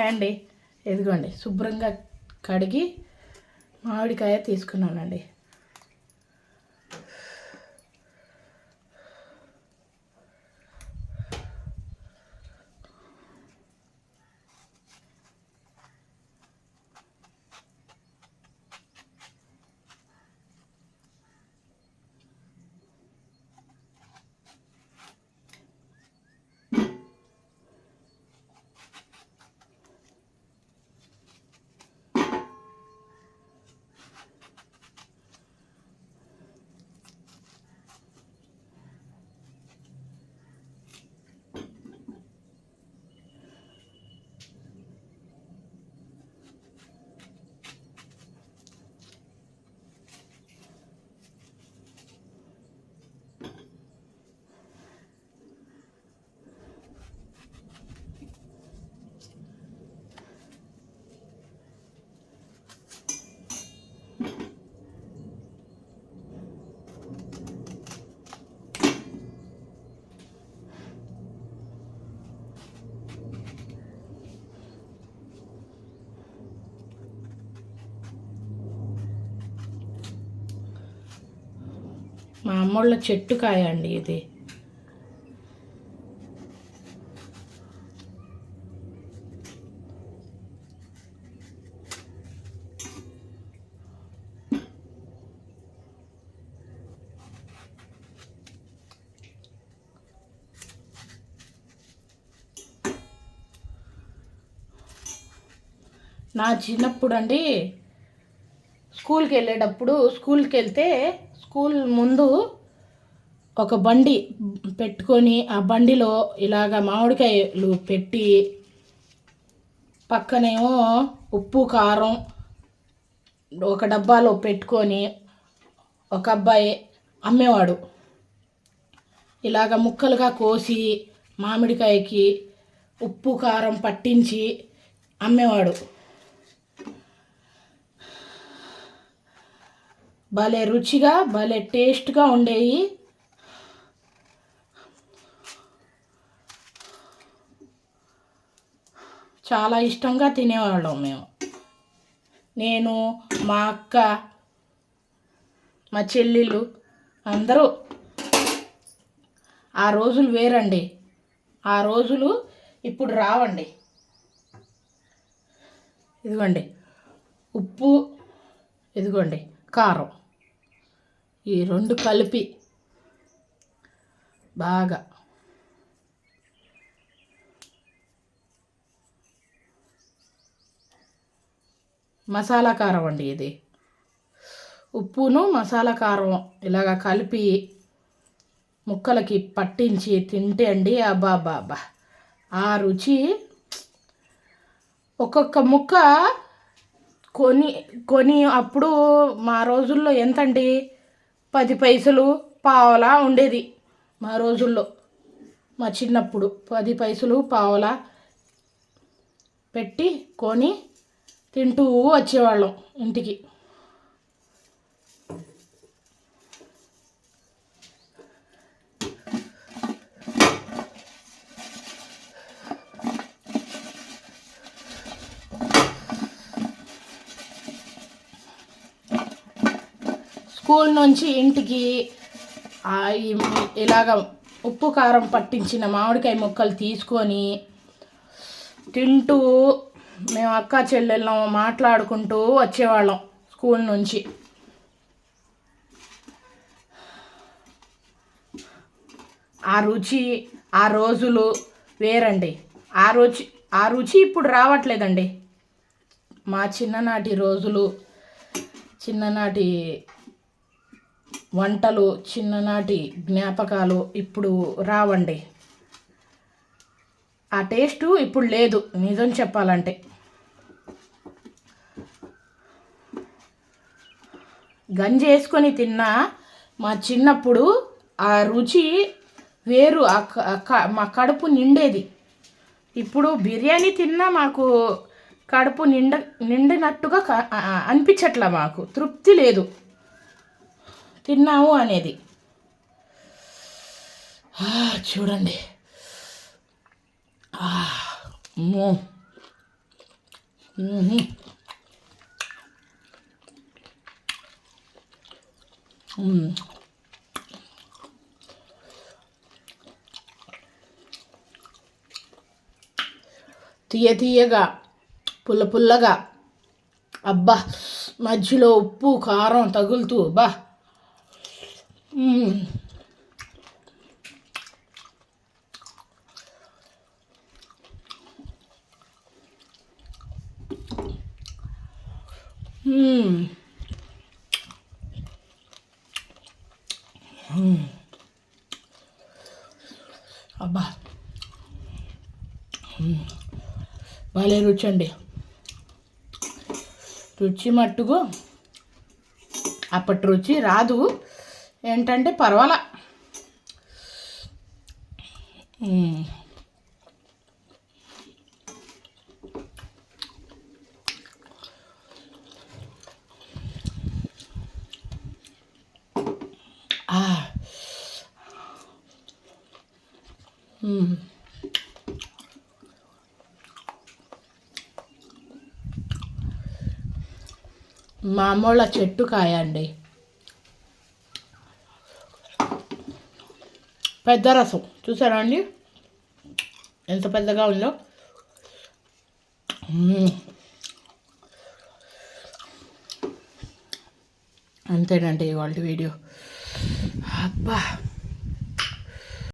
అండి. ఇదిగోండి శుభ్రంగా కడిగి మామిడికాయ తీసుకున్నానండి. మా అమ్మోళ్ళ చెట్టు కాయ అండి ఇది. నా చిన్నప్పుడు అండి స్కూల్కి వెళ్ళేటప్పుడు స్కూల్కి వెళ్తే స్కూల్ ముందు ఒక బండి పెట్టుకొని ఆ బండిలో ఇలాగ మామిడికాయలు పెట్టి పక్కనేమో ఉప్పు కారం ఒక డబ్బాలో పెట్టుకొని ఒక అబ్బాయి అమ్మేవాడు. ఇలాగ ముక్కలుగా కోసి మామిడికాయకి ఉప్పు కారం పట్టించి అమ్మేవాడు. భలే రుచిగా భలే టేస్ట్గా ఉండేవి చాలా ఇష్టంగా తినేవాళ్ళం మేము. నేను మా అక్క మా చెల్లెళ్ళు అందరూ ఆ రోజులు వేరండి. ఆ రోజులు ఇప్పుడు రావండి. ఇదిగోండి. ఉప్పు ఇదిగోండి. కారం. ఈ రెండు కలిపి బాగా మసాలా కారం అండి ఇది. ఉప్పును మసాలా కారం ఇలాగ కలిపి ముక్కలకి పట్టించి తింటే అండి అబ్బా బాబా ఆ రుచి ఒక్కొక్క ముక్క కొని కొని అప్పుడు మా రోజుల్లో ఎంతండి? పది పైసలు పావలా ఉండేది మా రోజుల్లో. మా చిన్నప్పుడు పది పైసలు పావలా పెట్టి కొని తింటూ వచ్చేవాళ్ళం ఇంటికి. స్కూల్ నుంచి ఇంటికి ఇలాగ ఉప్పు కారం పట్టించిన మామిడికాయ ముక్కలు తీసుకొని తింటూ మేము అక్క చెల్లెళ్ళం మాట్లాడుకుంటూ వచ్చేవాళ్ళం స్కూల్ నుంచి. ఆ రుచి ఆ రోజులు వేరండి. ఆ రుచి ఆ రుచి ఇప్పుడు రావట్లేదండి. మా చిన్ననాటి రోజులు చిన్ననాటి వంటలు చిన్ననాటి జ్ఞాపకాలు ఇప్పుడు రావండి. ఆ టేస్టు ఇప్పుడు లేదు నిజం చెప్పాలంటే. గంజి వేసుకొని తిన్నా మా చిన్నప్పుడు ఆ రుచి వేరు మా కడుపు నిండేది. ఇప్పుడు బిర్యానీ తిన్నా మాకు కడుపు నిండ నిండినట్టుగా క- అనిపించట్లా మాకు. తృప్తి లేదు. తిన్నాము అనేది. చూడండి. తీయ తీయగా పుల్ల పుల్లగా. అబ్బా మధ్యలో ఉప్పు కారం తగులుతూ బా అబ్బా. భలే రుచి అండి రుచి మట్టుకు అప్పటి రుచి రాదు. ఏంటంటే పర్వాలా మ్మ్. ఆ. మా అమ్మోళ్ళ చెట్టు కాయ అండి పెద్ద రసం చూసారా అండి? ఎంత పెద్దగా ఉందో? అంతేనండి ఇవాళ వీడియో. అబ్బా.